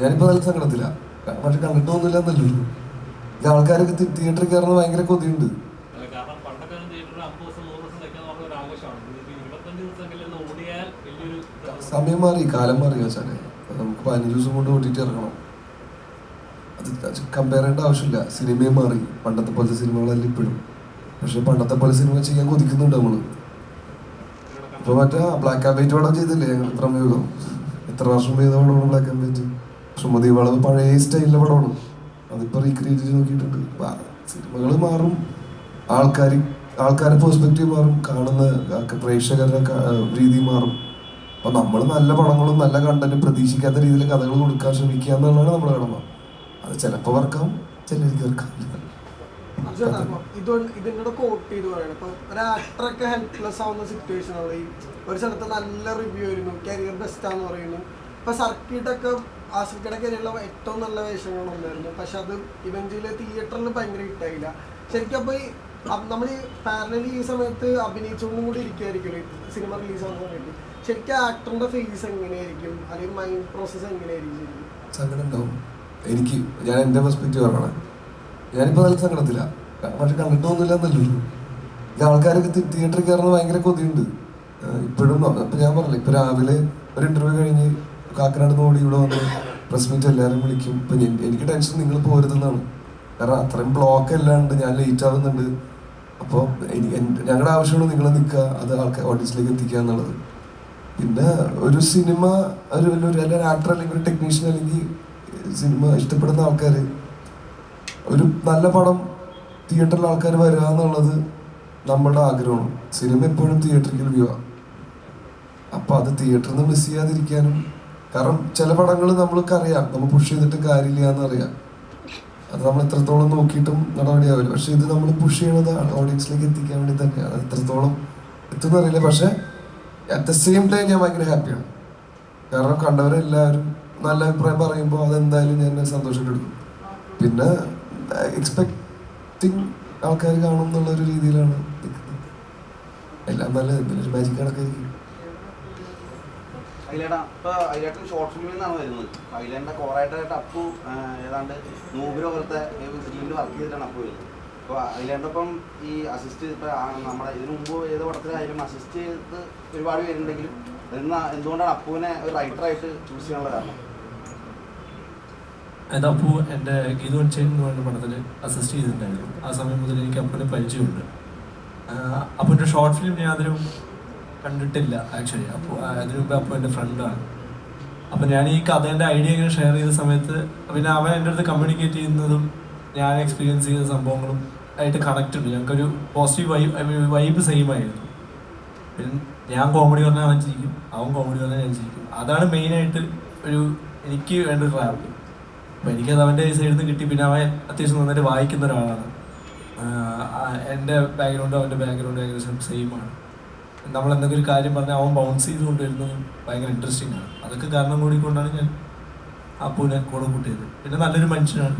ഞാനിപ്പോ നല്ല സങ്കടത്തില്ല പക്ഷെ കണ്ടിട്ടൊന്നുമില്ല ഈ ആൾക്കാരൊക്കെ തിയേറ്ററിൽ കയറുന്ന ഭയങ്കര കൊതിയുണ്ട്. സമയം മാറി കാലം മാറി വെച്ചാൽ നമുക്ക് പതിനഞ്ച് ദിവസം കൊണ്ട് ഓടിയിട്ട് ഇറങ്ങണം. അത് കമ്പയർ ചെയ്യേണ്ട ആവശ്യമില്ല. സിനിമയും മാറി. പണ്ടത്തെ പോലത്തെ സിനിമകളെല്ലാം ഇപ്പോഴും. പക്ഷെ പണ്ടത്തെ പോലെ സിനിമ ചെയ്യാൻ കൊതിക്കുന്നുണ്ട് നമ്മൾ. ഇപ്പൊ മറ്റേ ബ്ലാക്ക് ആൻഡ് വൈറ്റ് പടം ചെയ്തില്ലേ? ഞങ്ങൾ എത്ര വർഷം ചെയ്ത പടമാണ് ബ്ലാക്ക് ആൻഡ് വൈറ്റ് സുമതി വളവ് പഴയ സ്റ്റൈലിലെ പടമാണ്. അതിപ്പോ റീക്രിയേറ്റ് ചെയ്ത് നോക്കിയിട്ടുണ്ട്. സിനിമകൾ മാറും. ആൾക്കാർ ആൾക്കാരുടെ പെർസ്പെക്റ്റീവ് മാറും. കാണുന്ന പ്രേക്ഷകരുടെ രീതി മാറും. അപ്പൊ നമ്മൾ നല്ല പടങ്ങളും നല്ല കണ്ടന്റും പ്രതീക്ഷിക്കാത്ത രീതിയിൽ കഥകൾ കൊടുക്കാൻ ശ്രമിക്കുക എന്നുള്ളതാണ് നമ്മുടെ കടമ. അത് ചിലപ്പോൾ വർക്കാം ഇപ്പൊ ഒരു സിറ്റുവേഷൻ ഒരു സ്ഥലത്ത് നല്ല റിവ്യൂ ആയിരുന്നു. കരിയർ ബെസ്റ്റ് ആണെന്ന് പറയുന്നു. ഇപ്പൊ സർക്കിട്ടൊക്കെ ആസിഫിയുടെ കരിയറിലെ ഏറ്റവും നല്ല വേഷങ്ങളൊന്നായിരുന്നു. പക്ഷെ അത് ഇവഞ്ചിയിൽ തിയേറ്ററിൽ ഭയങ്കര ഇട്ടായില്ല ശരിക്കും അപ്പോൾ ഈ നമ്മൾ ഈ പാരലി ഈ സമയത്ത് അഭിനയിച്ചുകൊണ്ടും കൂടി ഇരിക്കുമായിരിക്കും സിനിമ റിലീസ് ആവുന്ന സമയത്ത്. ശരിക്കും ആക്ടറിന്റെ ഫേസ് എങ്ങനെയായിരിക്കും? അല്ലെങ്കിൽ മൈൻഡ് പ്രോസസ്സ് എങ്ങനെയായിരിക്കും സങ്കടം ഉണ്ടാവും. എനിക്ക് ഞാൻ എന്റെ പെർസ്പെക്റ്റീവ് പറയണേ ഞാനിപ്പോൾ നല്ല സങ്കടത്തില്ല പക്ഷെ കണ്ടിട്ടൊന്നുമില്ല എന്നല്ലോ ഈ ആൾക്കാരൊക്കെ തിയേറ്ററിൽ കയറുന്നത് ഭയങ്കര കൊതിയുണ്ട്. ഇപ്പോഴും ഞാൻ പറഞ്ഞില്ല ഇപ്പം രാവിലെ ഒരു ഇന്റർവ്യൂ കഴിഞ്ഞ് കാക്കനാട് നിന്ന് ഇവിടെ വന്ന് പ്രസ് മീറ്റ് എല്ലാവരും വിളിക്കും. ഇപ്പം എനിക്ക് ടെൻഷൻ നിങ്ങൾ പോരുതെന്നാണ്. കാരണം അത്രയും ബ്ലോക്ക് എല്ലാം ഉണ്ട് ഞാൻ ലേറ്റ് ആവുന്നുണ്ട്. അപ്പോൾ ഞങ്ങളുടെ ആവശ്യമാണ് നിങ്ങൾ നിൽക്കുക അത് ആൾക്കാർ ഓഡിയൻസിലേക്ക് എത്തിക്കുക എന്നുള്ളത്. പിന്നെ ഒരു സിനിമ ഒരു ഒരു ആക്ടർ അല്ലെങ്കിൽ ഒരു ടെക്നീഷ്യൻ അല്ലെങ്കിൽ സിനിമ ഇഷ്ടപ്പെടുന്ന ആൾക്കാർ ഒരു നല്ല പടം തിയേറ്ററിൽ ആൾക്കാർ വരിക എന്നുള്ളത് നമ്മുടെ ആഗ്രഹമാണ്. സിനിമ എപ്പോഴും തിയേറ്ററിൽ വ്യൂ അപ്പൊ അത് തിയേറ്ററിൽ നിന്ന് മിസ് ചെയ്യാതിരിക്കാനും കാരണം ചില പടങ്ങൾ നമ്മൾക്ക് അറിയാം. നമ്മൾ പുഷ് ചെയ്തിട്ട് കാര്യമില്ല എന്നറിയാം അത് നമ്മൾ എത്രത്തോളം നോക്കിയിട്ടും നടപടിയാവില്ല. പക്ഷെ ഇത് നമ്മൾ പുഷ് ചെയ്യണത് ഓഡിയൻസിലേക്ക് എത്തിക്കാൻ വേണ്ടി തന്നെയാണ്. അത് എത്രത്തോളം എത്തുന്ന അറിയില്ല. പക്ഷെ അറ്റ് ദ സെയിം ടൈം ഞാൻ ഭയങ്കര ഹാപ്പിയാണ് കാരണം കണ്ടവരെല്ലാവരും നല്ല അഭിപ്രായം പറയുമ്പോൾ അതെന്തായാലും ഞാൻ സന്തോഷപ്പെടുക്കും പിന്നെ എക്സ്പെക്ടിങ് ആൾക്കാർ കാണും എന്നുള്ള ഒരു രീതിയിലാണ് എല്ലാം നല്ല മാജിക് കണക്കായിരിക്കും. അതിലേട്ടാ ഇപ്പൊ അയിലേട്ടൻ ഷോർട്ട് ഫിലിമിൽ നിന്നാണ് വരുന്നത്. അയിലേന്റെ കോറായിട്ടായിട്ട് അപ്പു ഏതാണ്ട് നൂബിലോ പോലത്തെ ടീമിൽ വർക്ക് ചെയ്തിട്ടാണ് അപ്പു വരുന്നത്. അപ്പോൾ അതിലേണ്ടപ്പം ഈ അസിസ്റ്റ് ഇപ്പൊ നമ്മുടെ ഇതിനു മുമ്പ് ഏത് പടത്തിലായാലും അസിസ്റ്റ് ചെയ്ത് ഒരുപാട് പേരുണ്ടെങ്കിലും എന്നാ എന്തുകൊണ്ടാണ് അപ്പുവിനെ ഒരു റൈറ്ററായിട്ട് ചൂസ് ചെയ്യാനുള്ള കാരണം? അപ്പു എന്റെ ഗീതു വച്ചൻ എന്ന് പടത്തിൽ അസിസ്റ്റ് ചെയ്തിട്ടുണ്ടായിരുന്നു. ആ സമയം മുതൽ എനിക്ക് അപ്പുവിനെ പരിചയമുണ്ട്. അപ്പോൾ എന്റെ ഷോർട്ട് ഫിലിം അതിനും കണ്ടിട്ടില്ല ആക്ച്വലി അപ്പോൾ അതിനു മുമ്പ് അപ്പോൾ എന്റെ ഫ്രണ്ടാണ് അപ്പം ഞാൻ ഈ കഥേന്റെ ഐഡിയ ഇങ്ങനെ ഷെയർ ചെയ്ത സമയത്ത് പിന്നെ അവൻ എന്റെ അടുത്ത് കമ്മ്യൂണിക്കേറ്റ് ചെയ്യുന്നതും ഞാൻ എക്സ്പീരിയൻസ് ചെയ്ത സംഭവങ്ങളും ആയിട്ട് കണക്റ്റ് ഉണ്ട്. ഞങ്ങൾക്കൊരു positive vibe I mean vibe same ആയിരുന്നു. പിന്നെ ഞാൻ കോമഡി പറഞ്ഞാൽ അവൻ ചിരിക്കും അവൻ കോമഡി പറഞ്ഞാൽ ഞാൻ ചിരിക്കും. അതാണ് മെയിനായിട്ട് ഒരു എനിക്ക് വേണ്ട ഒരു ട്രാവൽ അപ്പൊ എനിക്കത് അവന്റെ സൈഡിൽ നിന്ന് കിട്ടി പിന്നെ അവൻ അത്യാവശ്യം നന്നായിട്ട് വായിക്കുന്ന ഒരാളാണ്. എന്റെ ബാക്ക്ഗ്രൗണ്ടും അവന്റെ ബാക്ക്ഗ്രൗണ്ട് ഏകദേശം സെയിം ആണ്. നമ്മൾ എന്തെങ്കിലും കാര്യം പറഞ്ഞാൽ അവൻ ബൗൺസ് ചെയ്തുകൊണ്ട് വരുന്നത് ഭയങ്കര ഇൻട്രസ്റ്റിംഗ് ആണ്. അതൊക്കെ കാരണം കൂടിക്കൊണ്ടാണ് ഞാൻ അപ്പൂനെ കൂടെ കൂട്ടിയത്. പിന്നെ നല്ലൊരു മനുഷ്യനാണ്.